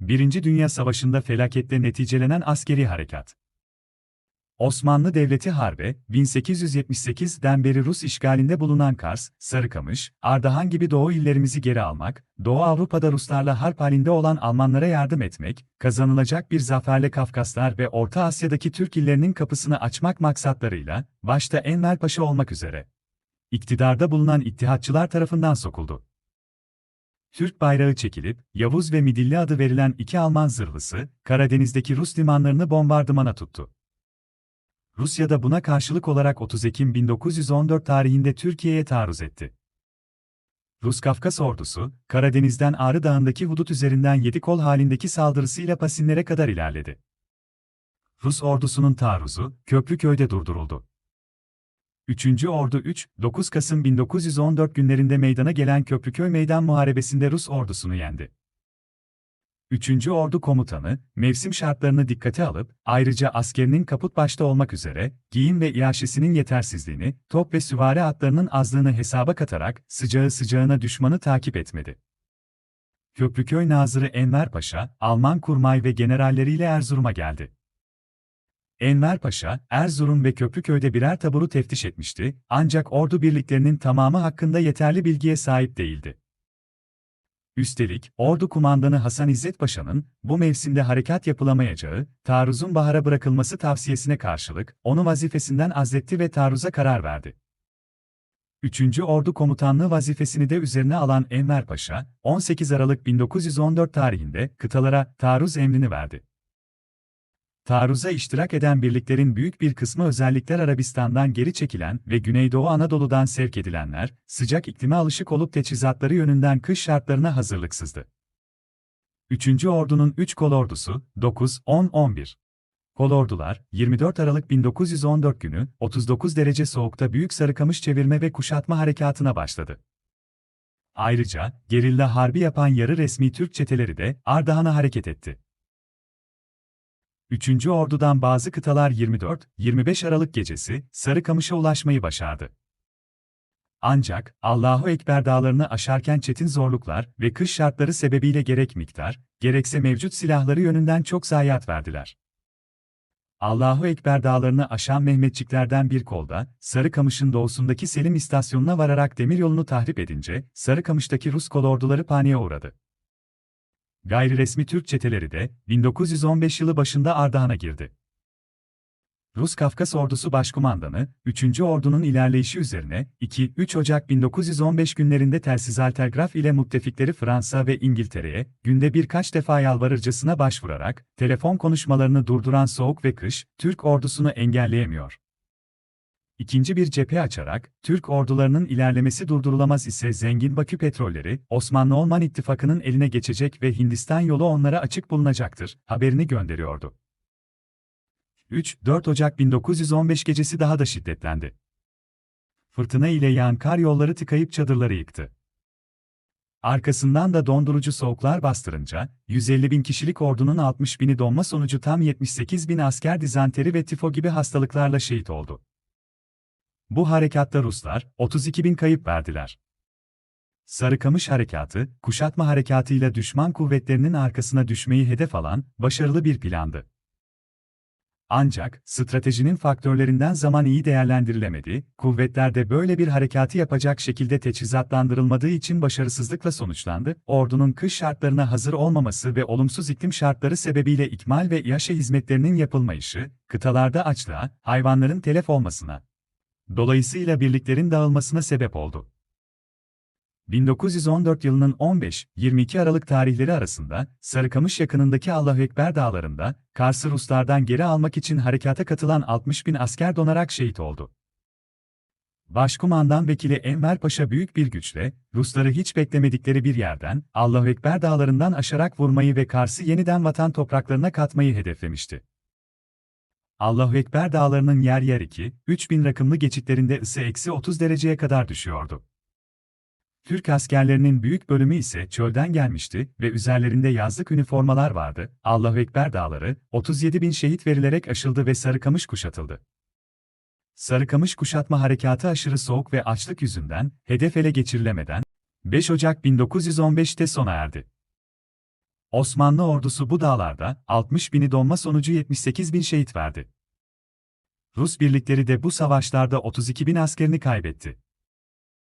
Birinci Dünya Savaşı'nda felaketle neticelenen askeri harekat. Osmanlı Devleti Harbe, 1878'den beri Rus işgalinde bulunan Kars, Sarıkamış, Ardahan gibi Doğu illerimizi geri almak, Doğu Avrupa'da Ruslarla harp halinde olan Almanlara yardım etmek, kazanılacak bir zaferle Kafkaslar ve Orta Asya'daki Türk illerinin kapısını açmak maksatlarıyla, başta Enver Paşa olmak üzere, iktidarda bulunan ittihatçılar tarafından sokuldu. Türk bayrağı çekilip, Yavuz ve Midilli adı verilen iki Alman zırhlısı, Karadeniz'deki Rus limanlarını bombardımana tuttu. Rusya da buna karşılık olarak 30 Ekim 1914 tarihinde Türkiye'ye taarruz etti. Rus Kafkas ordusu, Karadeniz'den Ağrı Dağı'ndaki hudut üzerinden yedi kol halindeki saldırısıyla Pasinlere kadar ilerledi. Rus ordusunun taarruzu, Köprüköy'de durduruldu. 3. Ordu 3, 9 Kasım 1914 günlerinde meydana gelen Köprüköy Meydan Muharebesi'nde Rus ordusunu yendi. 3. Ordu Komutanı, mevsim şartlarını dikkate alıp, ayrıca askerinin kaput başta olmak üzere, giyim ve iaşesinin yetersizliğini, top ve süvari atlarının azlığını hesaba katarak, sıcağı sıcağına düşmanı takip etmedi. Köprüköy Nazırı Enver Paşa, Alman kurmay ve generalleriyle Erzurum'a geldi. Enver Paşa, Erzurum ve Köprüköy'de birer taburu teftiş etmişti, ancak ordu birliklerinin tamamı hakkında yeterli bilgiye sahip değildi. Üstelik, ordu kumandanı Hasan İzzet Paşa'nın, bu mevsimde harekat yapılamayacağı, taarruzun bahara bırakılması tavsiyesine karşılık, onu vazifesinden azletti ve taarruza karar verdi. 3. Ordu Komutanlığı vazifesini de üzerine alan Enver Paşa, 18 Aralık 1914 tarihinde kıtalara taarruz emrini verdi. Taarruza iştirak eden birliklerin büyük bir kısmı özellikle Arabistan'dan geri çekilen ve Güneydoğu Anadolu'dan sevk edilenler, sıcak iklime alışık olup teçhizatları yönünden kış şartlarına hazırlıksızdı. 3. Ordu'nun 3 kolordusu, 9, 10, 11. Kolordular, 24 Aralık 1914 günü, 39 derece soğukta Büyük Sarıkamış çevirme ve kuşatma harekatına başladı. Ayrıca, gerilla harbi yapan yarı resmi Türk çeteleri de Ardahan'a hareket etti. 3. Ordu'dan bazı kıtalar 24-25 Aralık gecesi Sarıkamış'a ulaşmayı başardı. Ancak Allahu Ekber dağlarını aşarken çetin zorluklar ve kış şartları sebebiyle gerek miktar, gerekse mevcut silahları yönünden çok zayiat verdiler. Allahu Ekber dağlarını aşan Mehmetçiklerden bir kolda, Sarıkamış'ın doğusundaki Selim istasyonuna vararak demiryolunu tahrip edince, Sarıkamış'taki Rus kolorduları paniğe uğradı. Gayri resmi Türk çeteleri de 1915 yılı başında Ardahan'a girdi. Rus Kafkas Ordusu Başkumandanı, 3. Ordu'nun ilerleyişi üzerine 2-3 Ocak 1915 günlerinde telsiz telgraf ile müttefikleri Fransa ve İngiltere'ye günde birkaç defa yalvarırcasına başvurarak telefon konuşmalarını durduran soğuk ve kış Türk ordusunu engelleyemiyor. İkinci bir cephe açarak, Türk ordularının ilerlemesi durdurulamaz ise zengin Bakü petrolleri, Osmanlı-Alman ittifakının eline geçecek ve Hindistan yolu onlara açık bulunacaktır, haberini gönderiyordu. 3-4 Ocak 1915 gecesi daha da şiddetlendi. Fırtına ile yağan kar yolları tıkayıp çadırları yıktı. Arkasından da dondurucu soğuklar bastırınca, 150 bin kişilik ordunun 60 bini donma sonucu tam 78 bin asker dizanteri ve tifo gibi hastalıklarla şehit oldu. Bu harekatta Ruslar, 32 bin kayıp verdiler. Sarıkamış Harekatı, kuşatma harekatıyla düşman kuvvetlerinin arkasına düşmeyi hedef alan, başarılı bir plandı. Ancak, stratejinin faktörlerinden zaman iyi değerlendirilemedi, kuvvetler de böyle bir harekatı yapacak şekilde teçhizatlandırılmadığı için başarısızlıkla sonuçlandı, ordunun kış şartlarına hazır olmaması ve olumsuz iklim şartları sebebiyle ikmal ve yaşa hizmetlerinin yapılmayışı, kıtalarda açlığa, hayvanların telef olmasına, dolayısıyla birliklerin dağılmasına sebep oldu. 1914 yılının 15-22 Aralık tarihleri arasında, Sarıkamış yakınındaki Allahu Ekber dağlarında, Kars'ı Ruslardan geri almak için harekata katılan 60 bin asker donarak şehit oldu. Başkumandan Vekili Enver Paşa büyük bir güçle, Rusları hiç beklemedikleri bir yerden, Allahu Ekber dağlarından aşarak vurmayı ve Kars'ı yeniden vatan topraklarına katmayı hedeflemişti. Allahu Ekber dağlarının yer yer 2, 3000 rakımlı geçitlerinde ısı eksi 30 dereceye kadar düşüyordu. Türk askerlerinin büyük bölümü ise çölden gelmişti ve üzerlerinde yazlık üniformalar vardı. Allahu Ekber dağları, 37 bin şehit verilerek aşıldı ve Sarıkamış kuşatıldı. Sarıkamış kuşatma harekatı aşırı soğuk ve açlık yüzünden, hedef ele geçirilemeden, 5 Ocak 1915'te sona erdi. Osmanlı ordusu bu dağlarda 60 bini donma sonucu 78 bin şehit verdi. Rus birlikleri de bu savaşlarda 32 bin askerini kaybetti.